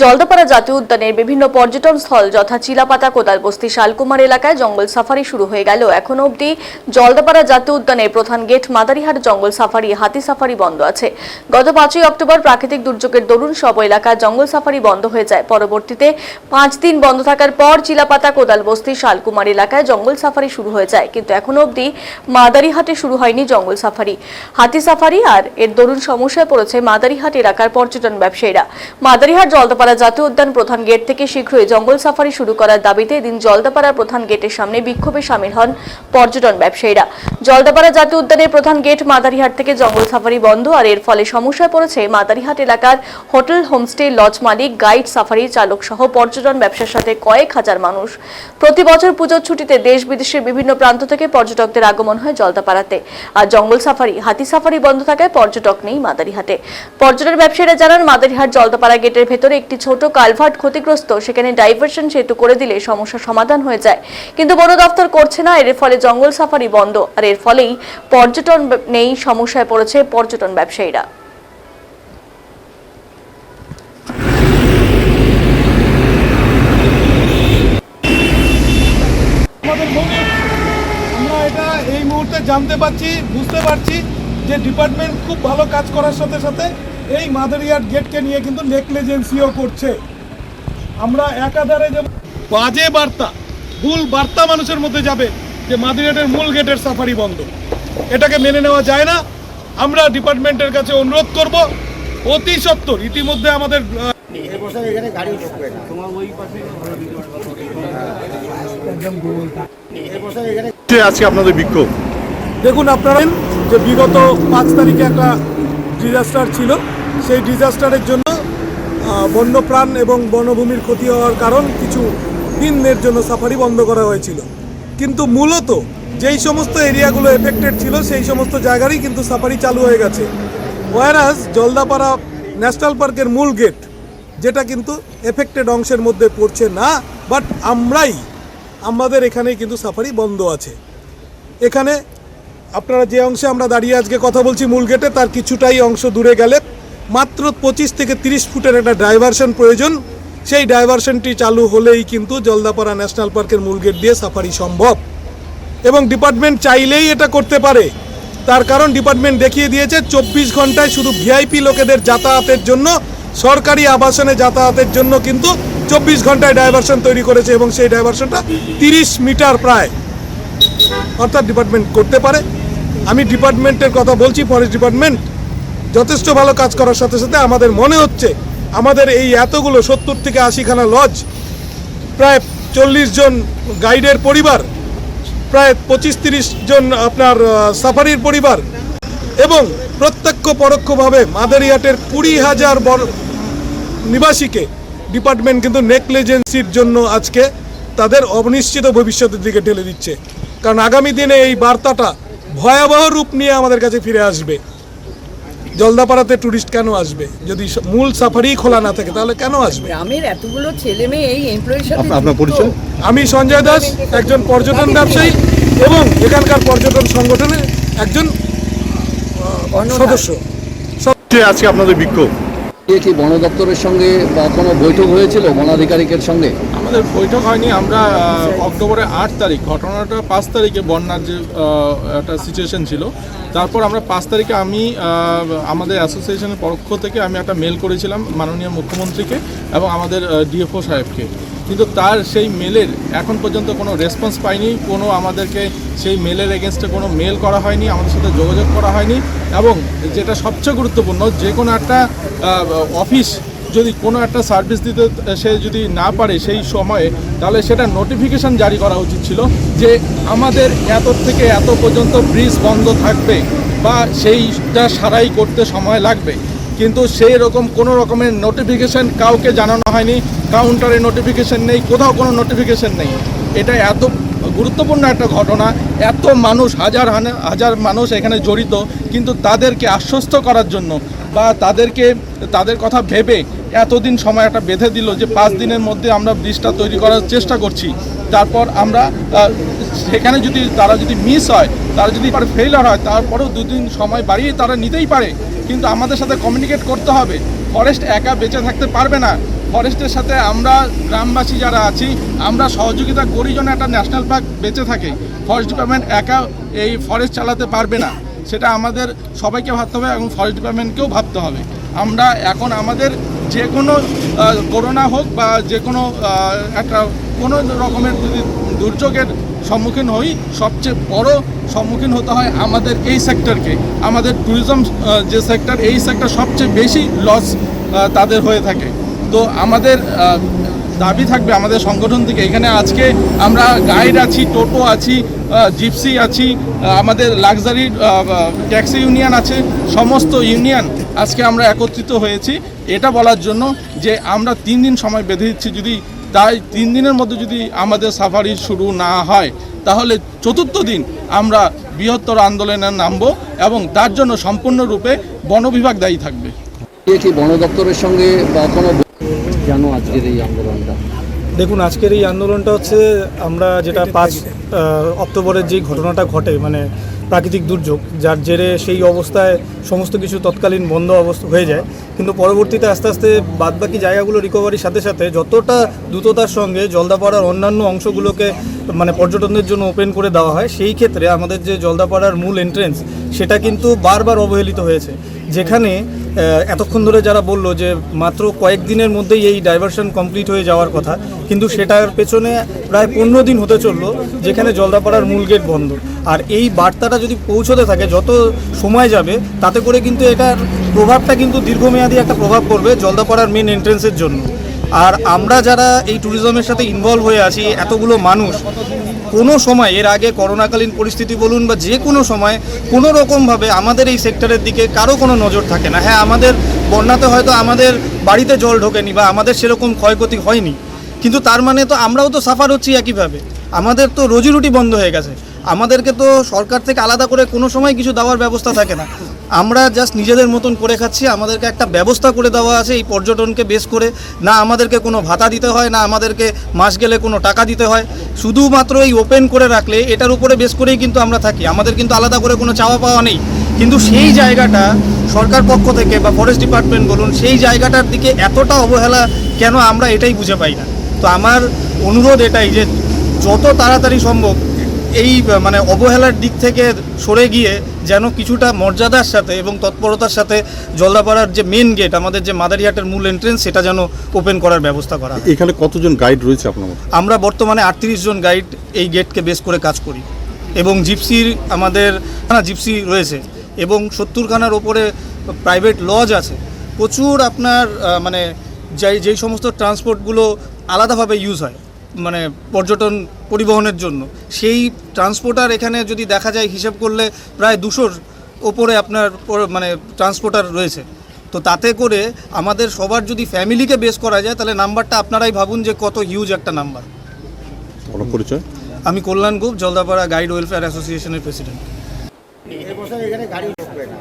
জলদাপাড়া জাতীয় উদ্যানের বিভিন্ন পর্যটন স্থল যথা চিলাপাতা, কোদালবস্তি, শালকুমার এলাকায় জঙ্গল সাফারি শুরু হয়ে গেল। এখনও অবধি জলদাপাড়া জাতীয় উদ্যানের প্রধান গেট মাদারিহাট জঙ্গল সাফারি, হাতি সাফারি বন্ধ আছে। গত পাঁচই অক্টোবর প্রাকৃতিক দুর্যোগের দরুন সব এলাকায় জঙ্গল সাফারি বন্ধ হয়ে যায়। পরবর্তীতে পাঁচ দিন বন্ধ থাকার পর চিলাপাতা, কোদালবস্তি, শালকুমার এলাকায় জঙ্গল সাফারি শুরু হয়ে যায়। কিন্তু এখনও অবধি মাদারিহাটে শুরু হয়নি জঙ্গল সাফারি। হাতি সাফারি আর এর দরুন সমস্যায় পড়েছে মাদারিহাট এলাকার পর্যটন ব্যবসায়ীরা। মাদারিহাট জলদাপাড়া জাতীয় উদ্যান প্রধান গেট থেকে শীঘ্রই জঙ্গল সাফারি শুরু করার দাবিতে এদিন জলদাপাড়া প্রধান গেটের সামনে বিক্ষোভে সামিল হন পর্যটন ব্যবসায়ীরা। জলদাপাড়া জাতীয় উদ্যানের প্রধান গেট মাদারিহাট থেকে জঙ্গল সাফারি বন্ধ আর এর ফলে সমস্যায় পড়েছে মাদারিহাট এলাকার হোটেল, হোমস্টে, লজ মালিক, গাইড সাফারি চালক সহ পর্যটন ব্যবসার সাথে কয়েক হাজার মানুষ। প্রতি বছর পুজোর ছুটিতে দেশ বিদেশের বিভিন্ন প্রান্ত থেকে পর্যটকদের আগমন হয় জলদাপাড়াতে। আর জঙ্গল সাফারি, হাতি সাফারি বন্ধ থাকায় পর্যটক নেই মাদারিহাটে। পর্যটন ব্যবসায়ীরা জানান, মাদারিহাট জলদাপাড়া গেটের ভেতরে একটি ছোট কালভার্ট ক্ষতিগ্রস্ত, সেখানে ডাইভারশন সেতু করে দিলে সমস্যার সমাধান হয়ে যায়। কিন্তু বন দপ্তর করছে না, এর ফলে জঙ্গল সাফারি বন্ধ। আর এর ফলেই পর্যটন নেই, সমস্যায় পড়েছে পর্যটন ব্যবসায়ীরা। জানতে পারছি, বুঝতে পারছি যে ডিপার্টমেন্ট খুব ভালো কাজ করার সাথে সাথে এই মাদারিয়ার গেটকে নিয়ে কিন্তু নেকলেজেন্সিও করছে। আমরা একাধারে যে বাজে বার্তা ভুল বার্তা মানুষের মধ্যে যাবে যে মাদারিয়াটের মূল গেটের সাফারি বন্ধ। এটাকে মেনে নেওয়া যায় না। আমরা ডিপার্টমেন্টের কাছে অনুরোধ করব অতি সত্বর ইতিমধ্যে আমাদের আজকে আপনাদের বিক্ষোভ? দেখুন আপনারা যে বিগত পাঁচ তারিখে একটা ডিজাস্টার ছিল সেই ডিজাস্টারের জন্য বন্যপ্রাণ এবং বনভূমির ক্ষতি হওয়ার কারণ কিছু দিনের জন্য সাফারি বন্ধ করা হয়েছিল। কিন্তু মূলত যেই সমস্ত এরিয়াগুলো এফেক্টেড ছিল, সেই সমস্ত জায়গারই কিন্তু সাফারি চালু হয়ে গেছে। ওয়ারাস জলদাপাড়া ন্যাশনাল পার্কের মূল গেট, যেটা কিন্তু এফেক্টেড অংশের মধ্যে পড়ছে না বাট আমরাই, আমাদের এখানেই কিন্তু সাফারি বন্ধ আছে। এখানে আপনারা যে অংশে আমরা দাঁড়িয়ে আজকে কথা বলছি মূল গেটে, তার কিছুটাই অংশ দূরে গেলে মাত্র পঁচিশ থেকে তিরিশ ফুটের একটা ডাইভারশন প্রয়োজন। সেই ডাইভারশনটি চালু হলেই কিন্তু জলদাপাড়া ন্যাশনাল পার্কের মূল গেট দিয়ে সাফারি সম্ভব। এবং ডিপার্টমেন্ট চাইলেই এটা করতে পারে। তার কারণ ডিপার্টমেন্ট দেখিয়ে দিয়েছে, চব্বিশ ঘন্টায় শুধু ভিআইপি লোকেদের যাতায়াতের জন্য, সরকারি আবাসনে যাতায়াতের জন্য কিন্তু চব্বিশ ঘন্টায় ডাইভারশন তৈরি করেছে এবং সেই ডাইভারশনটা তিরিশ মিটার প্রায়। অর্থাৎ ডিপার্টমেন্ট করতে পারে। আমি ডিপার্টমেন্টের কথা বলছি, ফরেস্ট ডিপার্টমেন্ট। যথেষ্ট ভালো কাজ করার সাথে সাথে আমাদের মনে হচ্ছে আমাদের এই এতগুলো সত্তর থেকে আশিখানা লজ প্রায় চল্লিশ জন গাইডের পরিবার, প্রায় পঁচিশ তিরিশ জন আপনার সাফারির পরিবার এবং প্রত্যক্ষ পরোক্ষভাবে মাদারিহাটের কুড়ি হাজার নিবাসীকে ডিপার্টমেন্ট কিন্তু নেকলেজেন্সির জন্য আজকে তাদের অনিশ্চিত ভবিষ্যতের দিকে ঠেলে দিচ্ছে। কারণ আগামী দিনে এই বার্তাটা ভয়াবহ রূপ নিয়ে আমাদের কাছে ফিরে আসবে। জলদাপাড়াতে ট্যুরিস্ট কেন আসবে? যদি মূল সাফারি খোলা না থাকে তাহলে কেন আসবে? গ্রামের এতগুলো ছেলে মেয়ে এই এমপ্লয়ির সাথে আপ- আপনার পরিচয়? আমি সঞ্জয় দাস একজন পর্যটন ব্যবসায়ী এবং এখানকার পর্যটন সংগঠনের একজন সদস্য। সবচেয়ে আজকে আপনাদের বিক্ষোভ। কি বন দপ্তরের সঙ্গে বা কোনো বৈঠক হয়েছিল বনাধিকারিকের সঙ্গে? আমাদের বৈঠক হয়নি, আমরা অক্টোবরের আট তারিখ, ঘটনাটা পাঁচ তারিখে বন্যার যে একটা সিচুয়েশন ছিল। তারপর আমরা পাঁচ তারিখে আমি আমাদের অ্যাসোসিয়েশনের পক্ষ থেকে আমি একটা মেল করেছিলাম মাননীয় মুখ্যমন্ত্রীকে এবং আমাদের ডিএফও সাহেবকে। কিন্তু তার সেই মেলের এখন পর্যন্ত কোনো রেসপন্স পাইনি, কোনো আমাদেরকে সেই মেলের এগেনস্টে কোনো মেল করা হয়নি, আমাদের সাথে যোগাযোগ করা হয়নি এবং যেটা সবচেয়ে গুরুত্বপূর্ণ, যে কোনো একটা অফিস যদি কোনো একটা সার্ভিস দিতে, সে যদি না পারে সেই সময়ে, তাহলে সেটা নোটিফিকেশন জারি করা উচিত ছিল যে আমাদের এত থেকে এত পর্যন্ত ব্রিজ বন্ধ থাকবে বা সেইটা সারাই করতে সময় লাগবে। কিন্তু সেই রকম কোনো রকমের নোটিফিকেশন কাউকে জানানো হয়নি কাউন্টারে নোটিফিকেশন নেই, কোথাও কোনো নোটিফিকেশন নেই। এটা এত গুরুত্বপূর্ণ একটা ঘটনা, এত মানুষ, হাজার হাজার মানুষ এখানে জড়িত, কিন্তু তাদেরকে আশ্বস্ত করার জন্য বা তাদেরকে, তাদের কথা ভেবে এতদিন সময় একটা বেঁধে দিল যে পাঁচ দিনের মধ্যে আমরা ব্রিজটা তৈরি করার চেষ্টা করছি। তারপর আমরা সেখানে যদি তারা যদি মিস হয়, তারা যদি ফেইলার হয়, তারপরেও দুদিন সময় বাড়িয়ে তারা নিতেই পারে। কিন্তু আমাদের সাথে কমিউনিকেট করতে হবে। ফরেস্ট একা বেঁচে থাকতে পারবে না। ফরেস্টের সাথে আমরা গ্রামবাসী যারা আছি, আমরা সহযোগিতা করি যেন একটা ন্যাশনাল পার্ক বেঁচে থাকে। ফরেস্ট ডিপার্টমেন্ট একা এই ফরেস্ট চালাতে পারবে না। সেটা আমাদের সবাইকে ভাবতে হবে এবং ফরেস্ট ডিপার্টমেন্টকেও ভাবতে হবে। আমরা এখন আমাদের যে কোনো করোনা হোক বা যে কোনো একটা কোনো রকমের যদি দুর্যোগের সম্মুখীন হই, সবচেয়ে বড় সম্মুখীন হতে হয় আমাদের এই সেক্টরকে আমাদের ট্যুরিজম যে সেক্টর এই সেক্টর সবচেয়ে বেশি লস তাদের হয়ে থাকে। তো আমাদের দাবি থাকবে আমাদের সংগঠন থেকে। এখানে আজকে আমরা গাইড আছি, টোটো আছি জিপসি আছি আমাদের লাক্সারি ট্যাক্সি ইউনিয়ন আছে, সমস্ত ইউনিয়ন আজকে আমরা একত্রিত হয়েছি। এটা বলার জন্য যে আমরা তিন দিন সময় বেঁধে দিচ্ছি। যদি তাই তিন দিনের মধ্যে যদি আমাদের সাফারি শুরু না হয়, তাহলে চতুর্থ দিন আমরা বৃহত্তর আন্দোলনে নামবো এবং তার জন্য সম্পূর্ণরূপে বন বিভাগ দায়ী থাকবে। বন দপ্তরের সঙ্গে বা কোনো জানো আজকের এই আন্দোলনটা? দেখুন, আজকের এই আন্দোলনটা হচ্ছে আমরা যেটা পাঁচ অক্টোবরের যেই ঘটনাটা ঘটে মানে প্রাকৃতিক দুর্যোগ, যার জেরে সেই অবস্থায় সমস্ত কিছু তৎকালীন বন্ধ অবস্থা হয়ে যায়। কিন্তু পরবর্তীতে আস্তে আস্তে বাদবাকি জায়গাগুলো রিকভারির সাথে সাথে যতটা দ্রুততার সঙ্গে জলদাপাড়ার অন্যান্য অংশগুলোকে মানে পর্যটনদের জন্য ওপেন করে দেওয়া হয়, সেই ক্ষেত্রে আমাদের যে জলদাপাড়ার মূল এন্ট্রেন্স সেটা কিন্তু বারবার অবহেলিত হয়েছে। যেখানে এতক্ষণ ধরে যারা বলল যে মাত্র কয়েকদিনের মধ্যেই এই ডাইভারশন কমপ্লিট হয়ে যাওয়ার কথা, কিন্তু সেটার পেছনে প্রায় পনেরো দিন হতে চলল, যেখানে জলদাপাড়ার মূল গেট বন্ধ। আর এই বার্তাটা যদি পৌঁছতে থাকে, যত সময় যাবে, তাতে করে কিন্তু এটার প্রভাবটা কিন্তু দীর্ঘমেয়াদী একটা প্রভাব পড়বে জলদাপাড়ার মেন এন্ট্রেন্সের জন্য। আর আমরা যারা এই ট্যুরিজমের সাথে ইনভলভ হয়ে আছি, এতগুলো মানুষ কোনো সময়, এর আগে করোনাকালীন পরিস্থিতি বলুন বা যে কোনো সময়, কোনো রকমভাবে আমাদের এই সেক্টরের দিকে কারও কোনো নজর থাকে না। হ্যাঁ আমাদের বন্যাতে হয়তো আমাদের বাড়িতে জল ঢোকেনি বা আমাদের সেরকম ক্ষয়ক্ষতি হয়নি। কিন্তু তার মানে তো আমরাও তো সাফার হচ্ছি একইভাবে। আমাদের তো রুটি বন্ধ হয়ে গেছে। আমাদেরকে তো সরকার থেকে আলাদা করে কোনো সময় কিছু দেওয়ার ব্যবস্থা থাকে না। আমরা জাস্ট নিজেদের মতন করে খাচ্ছি, আমাদেরকে একটা ব্যবস্থা করে দেওয়া আছে এই পর্যটনকে বেশ করে। না আমাদেরকে কোনো ভাতা দিতে হয়, না আমাদেরকে মাস গেলে কোনো টাকা দিতে হয়। শুধুমাত্র এই ওপেন করে রাখলে এটার উপরে বেশ করেই কিন্তু আমরা থাকি। আমাদের কিন্তু আলাদা করে কোনো চাওয়া পাওয়া নেই। কিন্তু সেই জায়গাটা সরকার পক্ষ থেকে বা ফরেস্ট ডিপার্টমেন্ট বলুন, সেই জায়গাটার দিকে এতটা অবহেলা কেন আমরা এটাই বুঝে পাই না? তো আমার অনুরোধ এটাই যে যত তাড়াতাড়ি সম্ভব এই মানে অবহেলার দিক থেকে সরে গিয়ে যেন কিছুটা মর্যাদার সাথে এবং তৎপরতার সাথে জলদাপাড়ার যে মেন গেট আমাদের যে মাদারিহাটের মূল এন্ট্রেন্স সেটা যেন ওপেন করার ব্যবস্থা করা এখানে কতজন গাইড রয়েছে আপনার আমরা বর্তমানে আটত্রিশ জন গাইড এই গেটকে বেস করে কাজ করি। এবং জিপসির আমাদের না জিপসি রয়েছে। এবং সত্তরখানার ওপরে প্রাইভেট লজ আছে। প্রচুর আপনার মানে যেই যেই সমস্ত ট্রান্সপোর্টগুলো আলাদাভাবে ইউজ হয়। মানে পর্যটন পরিবহনের জন্য। সেই ট্রান্সপোর্টার এখানে যদি দেখা যায় হিসেব করলে প্রায় দুশোর ওপরে আপনার মানে ট্রান্সপোর্টার রয়েছে। তো তাতে করে আমাদের সবার যদি ফ্যামিলিকে বেস করা যায় তাহলে নাম্বারটা আপনারাই ভাবুন যে কত হিউজ একটা নাম্বার। পরিচয়? আমি কল্যাণ গুপ জলদাপাড়া গাইড ওয়েলফেয়ার অ্যাসোসিয়েশনের প্রেসিডেন্ট এখানে গাড়ি ঢুকবে না।